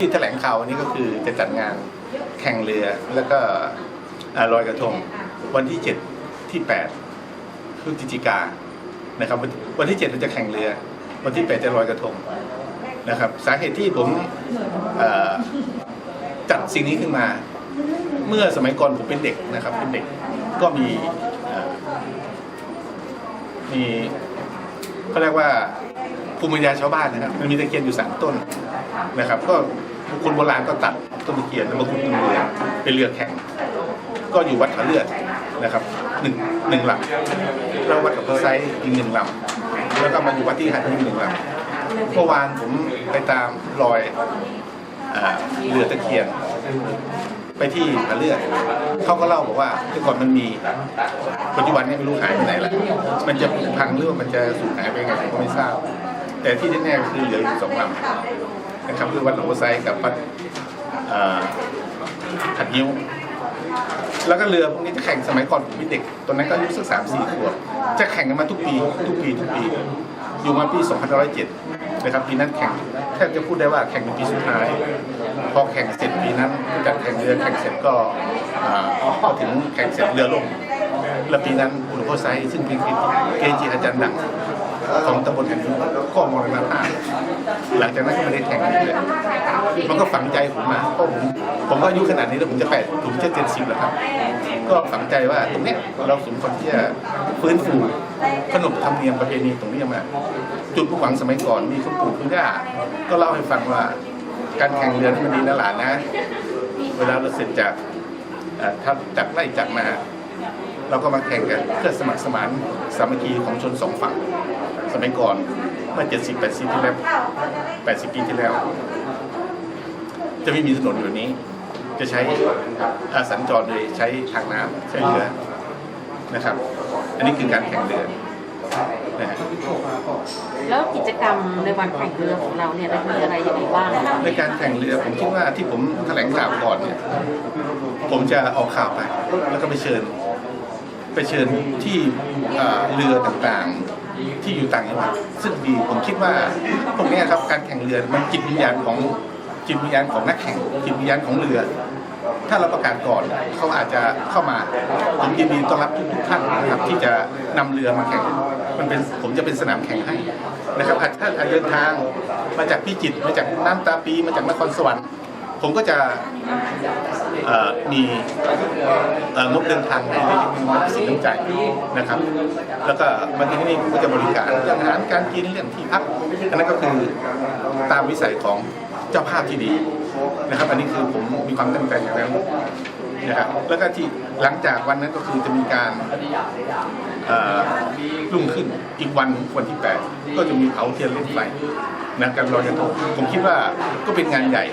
ที่แถลงข่าววันนี้ก็คือจะจัดงานแข่งเรือแล้วก็ลอยกระทงวันที่ 7 ที่ 8พฤศจิกานะครับ วันที่ 7 เราจะแข่งเรือ วันที่ 8 จะลอยกระทงนะครับ สาเหตุที่ผมจัดสิ่งนี้ขึ้นมา เมื่อสมัยก่อนผมเป็นเด็กนะครับ เป็นเด็กก็มีมีเขาเรียกว่าภูมิปัญญาชาวบ้านนะครับ มันมีตะเคียนอยู่สามต้น นะครับ ก็คนโบราณก็ตัดต้นตะเคียนแล้วมาขุดเป็นเรือเป็นเรือแข่ง ก็อยู่วัดขาเลือดนะครับหนึ่งหนึ่งลำแล้ววัดกับพระไซอีกหนึ่งลำแล้วก็มาอยู่วัดที่หันอีกหนึ่งลำเมื่อวานผมไปตามรอยเรือตะเคียนไปที่ผาเลือดเขาก็เล่าบอกว่าแต่ก่อนมันมีปัจจุบันนี้ไม่รู้หายไปไหนแล้วมันจะพังหรือว่ามันจะสูญหายไปไงผมก็ไม่ทราบ แต่ที่แน่ๆคือเหลืออยู่สองลำ นะครับคือวัดหลวงพ่อไซกับวัดขัดยิ้ว แล้วก็เรือพวกนี้จะแข่งสมัยก่อนผมเป็นเด็กตอนนั้นก็อายุสักสามสี่ขวบจะแข่งกันมาทุกปีทุกปีทุกปีอยู่มาปี2507นะครับปีนั้นแข่งแทบจะพูดได้ว่าแข่งเป็นปีสุดท้าย พอแข่งเสร็จปีนั้นจัดแข่งเรือแข่งเสร็จก็อ่าพอถึงแข่งเสร็จเรือล่มแล้วปีนั้นหลวงพ่อไซซึ่งเป็นเกจิอาจารย์ดัง ของตำบลแห่งนี้ก็มรณภาพหลังจากนั้นก็ไม่ได้แข่งอีกเลยมันก็ฝังใจผมมาเพราะผมผมก็อายุขนาดนี้แล้วผมจะแปดผมจะเจ็ดสิบแล้วครับ ก็ฝังใจว่าตรงเนี้ยเราสมควรที่จะฟื้นฟูขนบธรรมเนียมประเพณีตรงนี้มา จุดมุ่งหวังสมัยก่อนมีคุณปู่คุณย่าก็เล่าให้ฟังว่าการแข่งเรือที่มันดีนะหลานนะ เวลาเราเสร็จจากเอ่อทัพจากไล่จากมา เราก็มาแข่งกันเพื่อสมัครสมานสามัคคีของชนสองฝั่ง สมัยก่อนเมื่อ70 80ที่แล้ว80ปีที่แล้ว จะไม่มีถนนอยู่นี้ จะใช้อาสัญจรโดยใช้ทางน้ำใช้เรือนะครับ อันนี้คือการแข่งเรือนะฮะแล้วกิจกรรมในวันแข่งเรือของเราเนี่ยเรามีอะไรยังไงบ้างคะในการแข่งเรือผมคิดว่าที่ผมแถลงข่าวก่อนเนี่ย ผมจะออกข่าวไป แล้วก็ไปเชิญ ไปเชิญที่อ่าเรือต่างๆ ที่อยู่ต่างจังหวัดซึ่งดีผมคิดว่าพวกนี้ครับการแข่งเรือมันจิตวิญญาณของจิตวิญญาณของนักแข่งจิตวิญญาณของเรือ ถ้าเราประกาศก่อนเขาอาจจะเข้ามาผมยินดีต้อนรับทุกท่านนะครับที่จะนำเรือมาแข่งมันเป็นผมจะเป็นสนามแข่งให้นะครับอาจถ้าอาจเดินทางมาจากพิจิตรมาจากน้ำตาปีมาจากนครสวรรค์ ผมก็จะมีงบเดินทางให้สิ่งน้ำใจนะครับ แล้วก็มาที่นี่ผมก็จะบริการเรื่องอาหารการกินเรื่องที่พักอันนั้นก็คือตามวิสัยของเจ้าภาพที่ดีนะครับ อันนี้คือผมมีความตั้งใจอย่างนั้นนะครับแล้วก็ที่หลังจากวันนั้นก็คือจะมีการเอ่อรุ่งขึ้นอีกวันวันที่ 8 ก็จะมีเผาเทียนเล่นไฟนะการลอยกระทงผมคิดว่าก็เป็นงานใหญ่